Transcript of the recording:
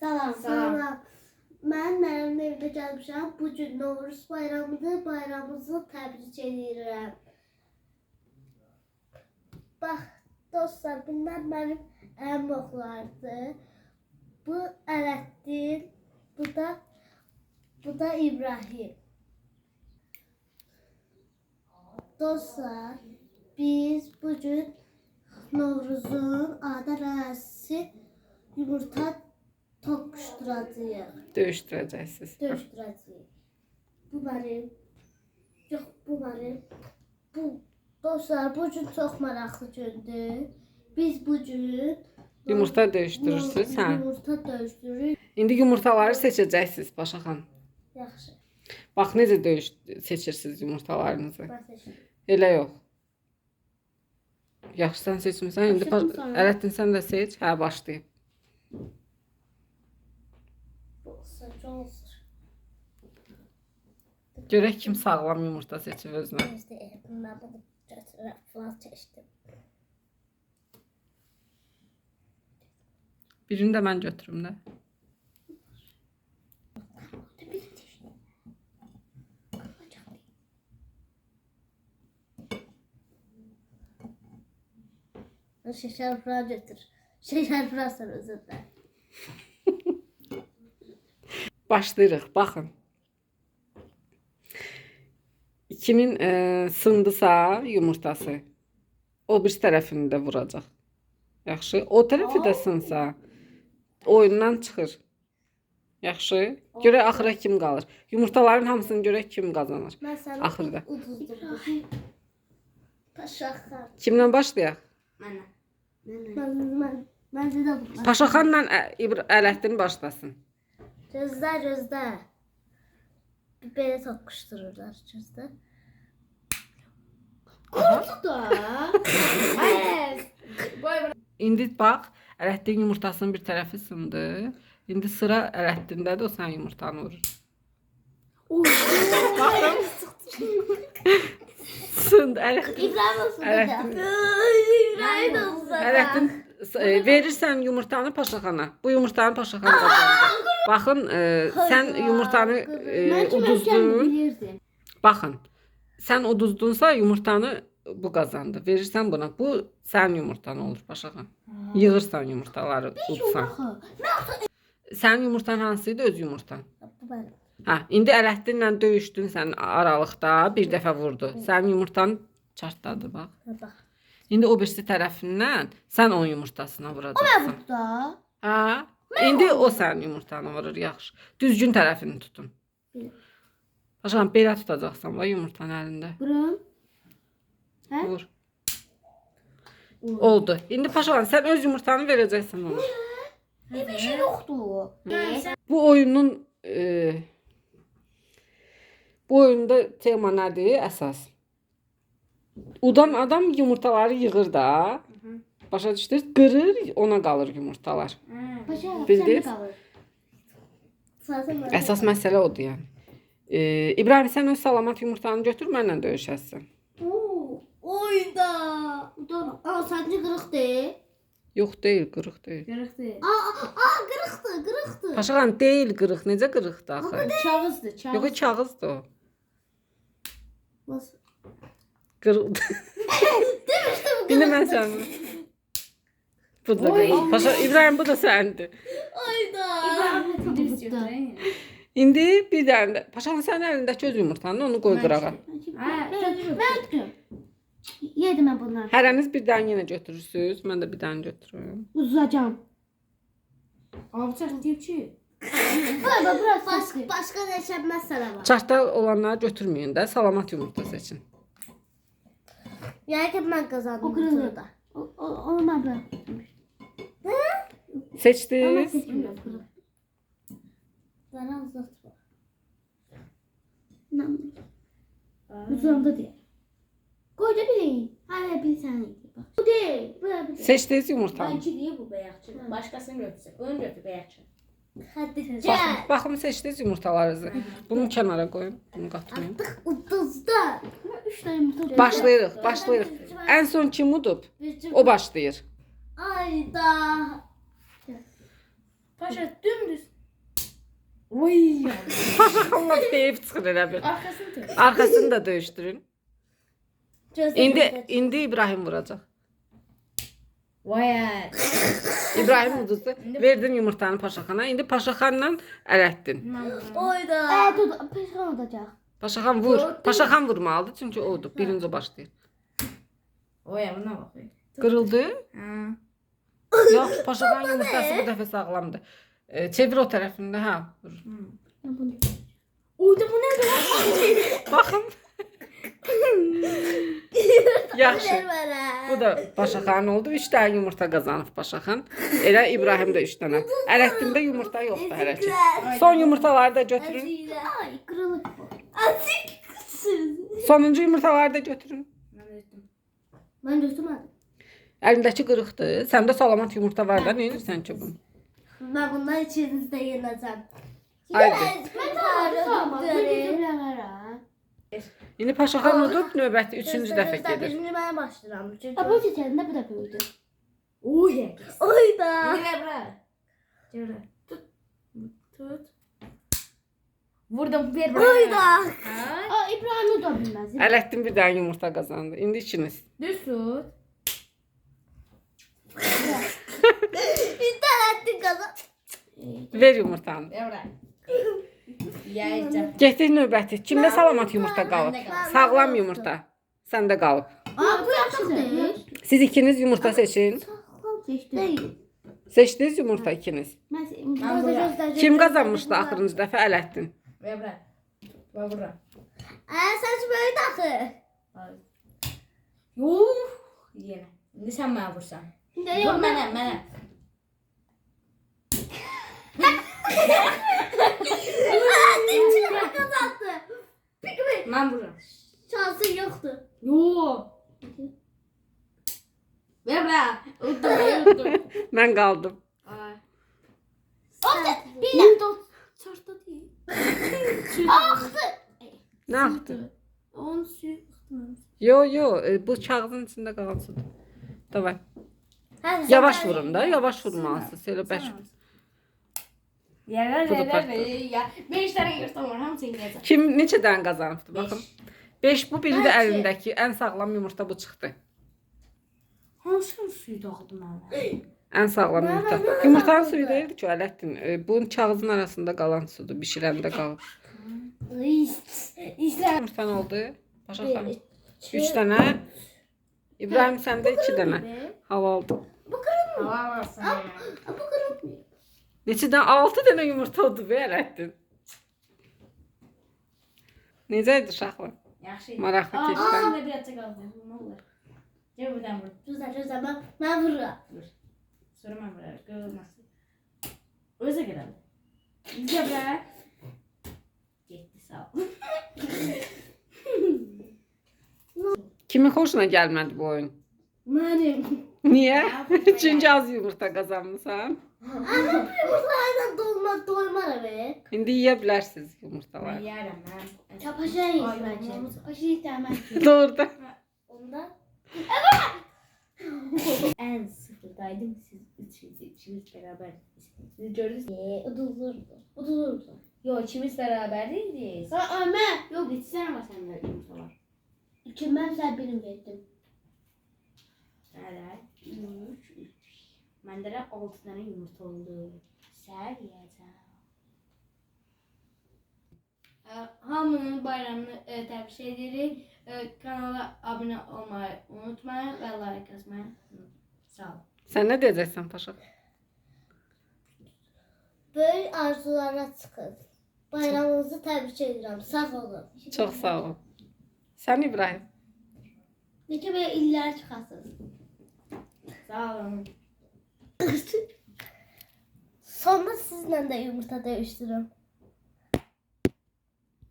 Salam. Salam. Mən mənim evdə gəlmişəm. Bu gün Novruz bayramıdır. Bayramımızı təbrik edirəm. Bax, dostlar, bunlar mənim əmim oğullarıdır. Bu Ələddin, bu da bu da İbrahim. Dostlar, biz bu gün Novruzun adət ərazisi yumurta toqquşduracağıq. Döyüşdürəcəksiniz. Döyüşdürəcəyik. Bu mənim. Yox, bu mənim. Bu dostlar, bu gün çox maraqlı gündür. Biz bu gün Yumurta döyüşdürürsünüz, hə? Yumurta döyüşdürürük. İndi yumurtaları seçəcəksiniz Paşa xan. Yaxşı. Bax necə döyüş seçirsiniz yumurtalarınızı. Elə yox. Yaxşı sən seçmisən. İndi. Ələddin sən də seç. Hə, başlayıb. Bu saç olsun. Görək kim sağlam yumurta seçib özünə. Mən bunu götürüb falan seçdim. Birini də mən götürüm də. Şeker falan götür. Şeker falan sen özünde. Başlayırıq. Baxın. Kimin e, sındısa yumurtası o bir tərəfini də vuracaq. Yaxşı. O tərəfi də sınsa oyundan çıxır. Yaxşı. Görək axıra kim qalır. Yumurtaların hamısını görək kim qazanır. Sana Axırda. Kimlə başlayaq? Mənə. Ben, ben, bence de bu. Paşaxanla Ələddin başlasın. Gözler gözler. Bir beni sokuştururlar gözler. Da. Hayır. İndi bax, Ələddin yumurtasının bir tərəfi sındı. İndi sıra Ələddindədir, o sən yumurtanı vurur. Sındı Ələddin. İbrahim olsun Evet. dedi. İbrahim olsun. Ələddin e, verirsən yumurtanı Paşaxana. Bu yumurtanı Paşaxan qazandı. Baxın, e, sən yumurtanı e, uduzdun. bilirdim. Baxın. Sən uduzdunsa yumurtanı bu qazandı. Verirsən buna. Bu sənin yumurtan olur Paşaxan. Yığırsan yumurtaları udsan. Sənin yumurtan hansı idi öz yumurtan? Bu benim. Hə, indi Ələddinlə döyüşdün sən aralıqda, bir dəfə vurdu. Sənin yumurtan çartladı bax. İndi o birisi tərəfindən sən onun yumurtasına vuracaqsan. Da. Hə? İndi o sənin yumurtanı vurur, yaxşı. Düzgün tərəfini tutun. Belə. Paşam belə tutacaqsan va yumurtanın əlində. Buram. Hə? Vur. Oldu. İndi Paşavan sən öz yumurtanı verəcəksən ona. Bir şey yoktu. Bu oyunun e, bu oyunda tema nədir əsas? Udan adam yumurtaları yığır da. Başa düşdünüz? Qırır, ona qalır yumurtalar. Bildiniz? Əsas məsələ odur yəni. Ee, İbrahim sən öz salamat yumurtanı götür, mənlə döyüşəsən. Oy da. Doğru. Aa sence kırıktı. Yox deyil, qırıq deyil. Kırıktı. Aa, aa, aa kırıktı, kırıktı. Paşaxan deyil qırıq, necə qırıqdı axı? Çağızdı, Yox, o çağız. kağızdı o. Nasıl? Qırıqdı. Demiştim kırıktı. İndi mən səni. Bu da Oy. qırıq. Paşa İbrahim bu da səndi. Oy da. İbrahim, hadi biz götüreyim. İndi bir dənə də Paşaxan sənin əlindəki öz yumurtanı onu qoy qırağa. Ha, Ben tutuyorum. Yedim ben bunları. Hərəniz bir dənə yenə götürürsüz. Mən də bir dənə götürürüm. Uzayacağım. Abi çaq deyib ki. Böyle burası. Başka, başka yaşanmaz sana bak. Çarxda olanları götürməyin də, salamat yumurta seçin. Yani ki ben kazandım. O kırılıyor da. O, o, bıraktım. Seçdiniz? seçmiyorum. Bana uzatma. Ne? Uzandı diye. Koy da bileyim. Hala bir tane bak. Bu değil. Bu da bir Seçdiniz yumurtanı. Bence diye bu beyazçı. Başkasını götürsün. Onu götür beyazçı. Hadi Baxın, gel. baxın seçdiniz yumurtalarınızı. Bunu kənara qoyun. Bunu qatmayın. Artık uduzda. Üç tane yumurta. Başlayırıq, başlayırıq. Ən son kim udub? O başlayır. Ayda. Paşa dümdüz. Oy. Paşaxanla deyib çıxır elə bil. Arkasını tut. Arxasını da döyüşdürün. İndi indi İbrahim vuracaq. Vay. İbrahim uduzdu. Verdin yumurtanı Paşaxana. İndi Paşaxanla ələtdin. Oyda. Ee, tut. Peşkan olacak. Paşaxan vur. Paşaxan vurmalıdır çünki odur. Birinci başlayır. Oy buna bak. Qırıldı. Ha. Yox, Paşaxan yumurtası bu dəfə sağlamdır. E, çevir o tərəfində, hə. Vur. Uydu bu ne be? Baxın. Yaxşı. Bu da Paşaxan oldu. 3 dənə yumurta qazanıb Paşaxan. Elə İbrahim də 3 dənə. Ələtdində yumurta yoxdur hələ ki. Son yumurtaları da götürün. Ay kırılık bu. Azıcık kısır. Sonuncu yumurtaları da götürün. Ben götürmedim. Əlindəki qırıqdır. Səndə salamat yumurta var da, nə edirsən ki bunu? Ben bundan içinizde yeneceğim. Haydi. İndi Paşaxan udub növbəti 3-cü dəfə gedir. Birinci ben başlayacağım. Çünkü... Ha bu çiçeğinde bu da büyüdü. Oy. Oyda. Yine bırak. Şöyle. Tut. Tut. Vurdum bir bırak. Oyda. Ha. Aa İbrahim da bilmez. Ələtdin bir dənə yumurta qazandı. İndi ikiniz. Düz tut. Ver yumurtanı. Yiyeceğim. Getdik növbəti. Kimdə salamat yumurta qalıb? Sağlam yumurta. Səndə qalıb. Aa bu yaptık değil. Siz ikiniz yumurta seçin. Değil. Seçdiniz yumurta ikiniz. Kim qazanmışdı axırıncı dəfə Ələtdin? Ver bırak. Ver bırak. Aa saç böyle takı. Yuh. Yine. Şimdi sen bana vursan. Vur bana bana. Aa dipçine kazandı. Peki mi? Ben vururum. Şansın yoktu. Yuh. Ver bırak. Unuttum ben unuttum. Mən qaldım. Ay. Bile. Çarşıda değil. Aktı. Nə axdı? On su. Yo, yo, e, bu qalan sudur. Davay. Hadi Yavaş vurun da, yavaş vurmalısınız. Elə bəş. Yerler Bu da farklı. ve ya. Beş tane yırtım var. Hamısını yiyeceğim. Kim neçə dənə qazanıbdı? Baxın. 5 bu, biri də Bəlkə. əlindəki ən sağlam yumurta bu çıxdı. Hansı suyu dağıdım ben? Ən sağlam yumurta. Yumurtanın suyu deyildi ki, Ələtdin. E, bunun kağızın arasında qalan sudur, bişirəndə qalıb. İşte. Yumurtan oldu. Başa xanım. Bir, 3 dənə. İbrahim səndə 2 dənə. Hava aldı. Hava varsın ya. Bu kırık. Neçədən 6 dənə yumurta oldu be Ələtdin. Necə idi uşaqlar? Yaxşı. Maraqlı Aa, keçdi. aa, ne bir atacak aldım. Ne olur? Gel buradan vur. Sonra. Öze girelim. Gel buraya. Gitti sağ ol. Kimin xoşuna gəlmədi bu oyun? Benim. Niyə? Çünki az yumurta qazanmısan. Ama yumurtayla dolma doymara be. İndi yeyə bilərsiniz Ben yumurtaları. yerim ben. Çapacağız Ay, bence. aşırı temel. Doğrudan. Ondan. En sıfırdaydım. Siz üçünüz, üçünüz beraber. Siz gördünüz mü? Ee, udulurdu. Udulurdu. Yok ikimiz beraber değiliz. Aa Ömer. Yok bitsene ama sende yumurta var. İki ben sen benim verdim. Evet. Üç, üç. Bende de altı tane yumurta oldu. Sen yiyeceğim. Ee, Hamının bayramını e, tebrik ederim. E, kanala abone olmayı unutmayın ve like atmayı unutmayın. Sağ olun. Sən nə deyəcəksən Paşa? Böyle arzulara çıkın. Bayramınızı tebrik ederim. Sağ olun. Çox sağ ol. Sən İbrahim. Ne ki böyle iller çıkarsın. Sağ olun. Sonra sizinle de yumurta dövüştürürüm.